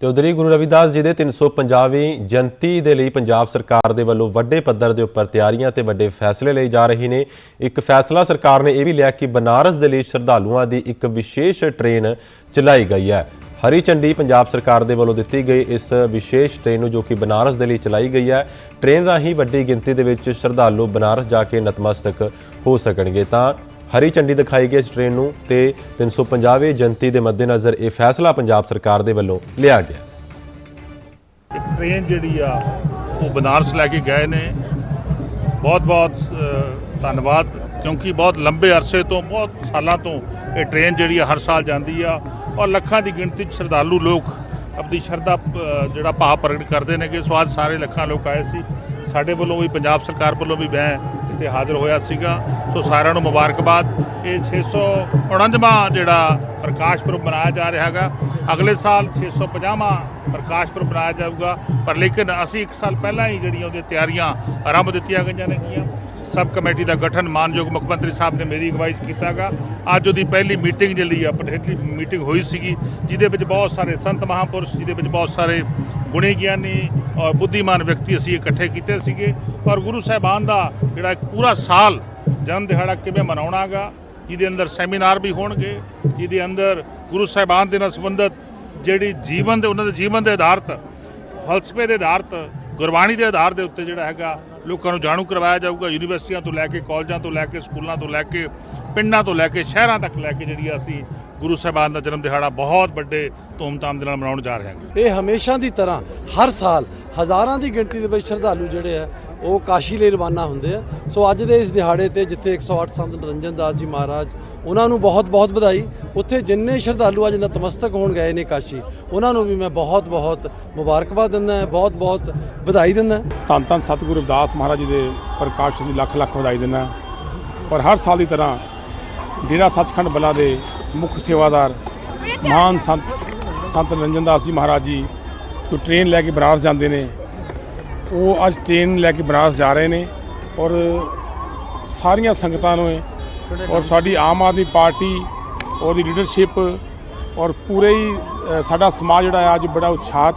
ਤੇ ਹੀ ਗੁਰੂ ਰਵਿਦਾਸ ਜੀ ਦੇ 350ਵੀਂ ਜਯੰਤੀ ਦੇ ਲਈ ਪੰਜਾਬ ਸਰਕਾਰ ਦੇ ਵੱਲੋਂ ਵੱਡੇ ਪੱਧਰ ਦੇ ਉੱਪਰ ਤਿਆਰੀਆਂ ਤੇ ਵੱਡੇ ਫੈਸਲੇ ਲਏ ਜਾ ਰਹੇ ਨੇ। ਇੱਕ ਫੈਸਲਾ ਸਰਕਾਰ ਨੇ ਇਹ ਵੀ ਲਿਆ ਕਿ ਬਨਾਰਸ ਦੇ ਲਈ ਸ਼ਰਧਾਲੂਆਂ ਦੀ ਇੱਕ ਵਿਸ਼ੇਸ਼ ਟ੍ਰੇਨ ਚਲਾਈ ਗਈ ਹੈ। ਹਰੀ ਝੰਡੀ ਪੰਜਾਬ ਸਰਕਾਰ ਦੇ ਵੱਲੋਂ ਦਿੱਤੀ ਗਈ ਇਸ ਵਿਸ਼ੇਸ਼ ਟ੍ਰੇਨ ਨੂੰ ਜੋ ਕਿ ਬਨਾਰਸ ਦੇ ਲਈ ਚਲਾਈ ਗਈ ਹੈ, ਟ੍ਰੇਨ ਰਾਹੀਂ ਵੱਡੀ ਗਿਣਤੀ ਦੇ ਵਿੱਚ ਸ਼ਰਧਾਲੂ ਬਨਾਰਸ ਜਾ ਕੇ ਨਤਮਸਤਕ ਹੋ ਸਕਣਗੇ। ਤਾਂ ਹਰੀ ਝੰਡੀ ਦਿਖਾਈ ਗਈ ਇਸ ਟ੍ਰੇਨ ਨੂੰ ਤੇ 350ਵੀਂ ਜਯੰਤੀ ਦੇ ਮੱਦੇਨਜ਼ਰ ਇਹ ਫੈਸਲਾ ਪੰਜਾਬ ਸਰਕਾਰ ਦੇ ਵੱਲੋਂ ਲਿਆ ਗਿਆ। ਇੱਕ ਟ੍ਰੇਨ ਜਿਹੜੀ ਆ, ਉਹ ਬਨਾਰਸ ਲੈ ਕੇ ਗਏ ਨੇ। ਬਹੁਤ ਬਹੁਤ ਧੰਨਵਾਦ, ਕਿਉਂਕਿ ਬਹੁਤ ਲੰਬੇ ਅਰਸੇ ਤੋਂ, ਬਹੁਤ ਸਾਲਾਂ ਤੋਂ ਇਹ ਟ੍ਰੇਨ ਜਿਹੜੀ ਆ ਹਰ ਸਾਲ ਜਾਂਦੀ ਆ ਔਰ ਲੱਖਾਂ ਦੀ ਗਿਣਤੀ 'ਚ ਸ਼ਰਧਾਲੂ ਲੋਕ ਆਪਣੀ ਸ਼ਰਧਾ ਜਿਹੜਾ ਭਾਵ ਪ੍ਰਗਟ ਕਰਦੇ ਨੇ ਕਿ ਸੋ ਅੱਜ ਸਾਰੇ ਲੱਖਾਂ ਲੋਕ ਆਏ ਸੀ। ਸਾਡੇ ਵੱਲੋਂ ਵੀ, ਪੰਜਾਬ ਸਰਕਾਰ ਵੱਲੋਂ ਵੀ ਮੈਂ ਇੱਥੇ ਹਾਜ਼ਰ ਹੋਇਆ ਸੀਗਾ। ਸੋ ਸਾਰਿਆਂ ਨੂੰ ਮੁਬਾਰਕਬਾਦ। ਇਹ 649ਵਾਂ ਜਿਹੜਾ ਪ੍ਰਕਾਸ਼ ਪੁਰਬ ਮਨਾਇਆ ਜਾ ਰਿਹਾ ਹੈਗਾ। ਅਗਲੇ ਸਾਲ 650ਵਾਂ ਪ੍ਰਕਾਸ਼ ਪੁਰਬ ਮਨਾਇਆ ਜਾਊਗਾ। ਪਰ ਲੇਕਿਨ ਅਸੀਂ ਇੱਕ ਸਾਲ ਪਹਿਲਾਂ ਹੀ ਜਿਹੜੀਆਂ ਉਹਦੀਆਂ ਤਿਆਰੀਆਂ ਆਰੰਭ ਦਿੱਤੀਆਂ ਗਈਆਂ ਨੇਗੀਆਂ ਸਬ ਕਮੇਟੀ ਦਾ ਗਠਨ ਮਾਨਯੋਗ ਮੁੱਖ ਮੰਤਰੀ ਸਾਹਿਬ ਨੇ ਮੇਰੀ ਅਗਵਾਈ 'ਚ ਕੀਤਾਗਾ ਅੱਜ ਉਹਦੀ ਪਹਿਲੀ ਮੀਟਿੰਗ ਜਿਹੜੀ ਆ ਪਟੇਟਲੀ ਮੀਟਿੰਗ ਹੋਈ ਸੀਗੀ, ਜਿਹਦੇ ਵਿੱਚ ਬਹੁਤ ਸਾਰੇ ਸੰਤ ਮਹਾਪੁਰਸ਼, ਜਿਹਦੇ ਵਿੱਚ ਬਹੁਤ ਸਾਰੇ ਗੁਣੀ ਗਿਆਨੀ ਔਰ ਬੁੱਧੀਮਾਨ ਵਿਅਕਤੀ ਅਸੀਂ ਇਕੱਠੇ ਕੀਤੇ ਸੀਗੇ। ਔਰ ਗੁਰੂ ਸਾਹਿਬਾਨ ਦਾ ਜਿਹੜਾ ਇੱਕ ਪੂਰਾ ਸਾਲ ਜਨਮ ਦਿਹਾੜਾ ਕਿਵੇਂ ਮਨਾਉਣਾਗਾ, ਜਿਹਦੇ ਅੰਦਰ ਸੈਮੀਨਾਰ ਵੀ ਹੋਣਗੇ, ਜਿਹਦੇ ਅੰਦਰ ਗੁਰੂ ਸਾਹਿਬਾਨ ਦੇ ਨਾਲ ਸੰਬੰਧਿਤ ਜਿਹੜੀ ਜੀਵਨ ਦੇ ਉਹਨਾਂ ਦੇ ਜੀਵਨ ਦੇ ਆਧਾਰਿਤ ਫਲਸਫੇ ਦੇ ਆਧਾਰਿਤ ਗੁਰਬਾਣੀ ਦੇ ਆਧਾਰ ਦੇ ਉੱਤੇ ਜਿਹੜਾ ਹੈਗਾ ਲੋਕਾਂ ਨੂੰ ਜਾਣੂ ਕਰਵਾਇਆ ਜਾਊਗਾ। ਯੂਨੀਵਰਸਿਟੀਆਂ ਤੋਂ ਲੈ ਕੇ ਕਾਲਜਾਂ ਤੋਂ ਲੈ ਕੇ ਸਕੂਲਾਂ ਤੋਂ ਲੈ ਕੇ ਪਿੰਡਾਂ ਤੋਂ ਲੈ ਕੇ ਸ਼ਹਿਰਾਂ ਤੱਕ ਲੈ ਕੇ ਜਿਹੜੀ ਅਸੀਂ ਗੁਰੂ ਸਾਹਿਬਾਨ ਦਾ ਜਨਮ ਦਿਹਾੜਾ ਬਹੁਤ ਵੱਡੇ ਧੂਮਧਾਮ ਦੇ ਨਾਲ ਮਨਾਉਣ ਜਾ ਰਹੇ ਹਾਂ ਇਹ ਹਮੇਸ਼ਾ ਦੀ ਤਰ੍ਹਾਂ ਹਰ ਸਾਲ ਹਜ਼ਾਰਾਂ ਦੀ ਗਿਣਤੀ ਦੇ ਵਿੱਚ ਸ਼ਰਧਾਲੂ ਜਿਹੜੇ ਆ ਉਹ ਕਾਸ਼ੀ ਲਈ ਰਵਾਨਾ ਹੁੰਦੇ ਆ। ਸੋ ਅੱਜ ਦੇ ਇਸ ਦਿਹਾੜੇ ਤੇ ਜਿੱਥੇ 108 ਸੰਤ ਨਿਰੰਜਨ ਦਾਸ ਜੀ ਮਹਾਰਾਜ ਉਹਨਾਂ ਨੂੰ ਬਹੁਤ ਬਹੁਤ ਵਧਾਈ। ਉੱਥੇ ਜਿੰਨੇ ਸ਼ਰਧਾਲੂ ਅੱਜ ਨਤਮਸਤਕ ਹੋਣ ਗਏ ਨੇ ਕਾਸ਼ੀ ਉਹਨਾਂ ਨੂੰ ਵੀ ਮੈਂ ਬਹੁਤ ਬਹੁਤ ਮੁਬਾਰਕਬਾਦ ਦਿੰਦਾ ਬਹੁਤ ਬਹੁਤ ਵਧਾਈ ਦਿੰਦਾ ਧੰਨ ਧੰਨ ਸਤਿਗੁਰੂ ਰਵਿਦਾਸ ਮਹਾਰਾਜ ਜੀ ਦੇ ਪ੍ਰਕਾਸ਼ ਅਸੀਂ ਲੱਖ ਲੱਖ ਵਧਾਈ ਦਿੰਦਾ ਪਰ ਹਰ ਸਾਲ ਦੀ ਤਰ੍ਹਾਂ ਡੇਰਾ ਸੱਚਖੰਡ ਬਲਾ ਦੇ ਮੁੱਖ ਸੇਵਾਦਾਰ ਮਹਾਨ ਸੰਤ ਸੰਤ ਨਿਰੰਜਨ ਦਾਸ ਜੀ ਮਹਾਰਾਜ ਜੀ, ਜੋ ਟ੍ਰੇਨ ਲੈ ਕੇ ਬਨਾਰਸ ਜਾਂਦੇ ਨੇ, ਉਹ ਅੱਜ ਟ੍ਰੇਨ ਲੈ ਕੇ ਬਨਾਰਸ ਜਾ ਰਹੇ ਨੇ ਔਰ ਸਾਰੀਆਂ ਸੰਗਤਾਂ ਨੂੰ ਔਰ ਸਾਡੀ ਆਮ ਆਦਮੀ ਪਾਰਟੀ ਔਰ ਦੀ ਲੀਡਰਸ਼ਿਪ ਔਰ ਪੂਰੇ ਹੀ ਸਾਡਾ ਸਮਾਜ ਜਿਹੜਾ ਆ ਅੱਜ ਬੜਾ ਉਤਸ਼ਾਹਤ